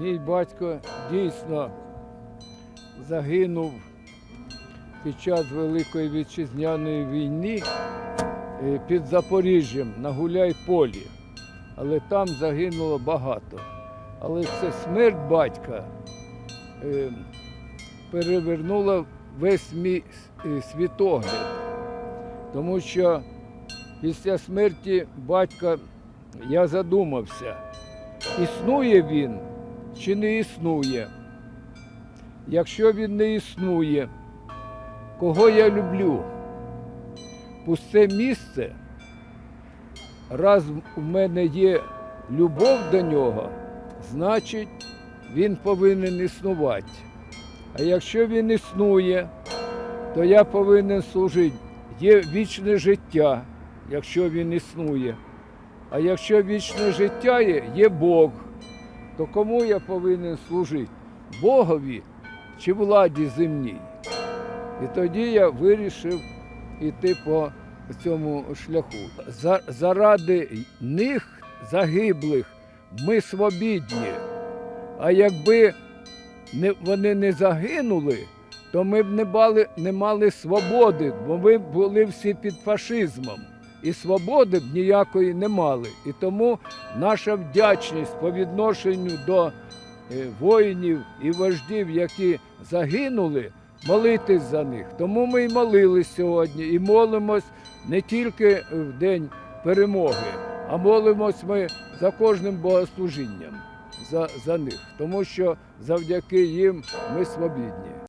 Мій батько дійсно загинув під час Великої вітчизняної війни е, під Запоріжжям на Гуляй-Полі. Але там загинуло багато. Але це смерть батька е, перевернула весь мій е, світогляд. Тому що після смерті батька я задумався, існує він чи не існує. Якщо він не існує, кого я люблю? Пусте місце, раз в мене є любов до нього, значить він повинен існувати. А якщо він існує, то я повинен служити. Є вічне життя, якщо він існує. А якщо вічне життя є, є Бог, то кому я повинен служити? Богові чи владі земній? І тоді я вирішив іти по цьому шляху. За- заради них загиблих ми свобідні. А якби вони не загинули, то ми б не мали, не мали свободи, бо ми були всі під фашизмом. І свободи б ніякої не мали. І тому наша вдячність по відношенню до е, воїнів і вождів, які загинули, молитись за них. Тому ми і молились сьогодні, і молимось не тільки в день перемоги, а молимось ми за кожним богослужінням за, за них, тому що завдяки їм ми свобідні.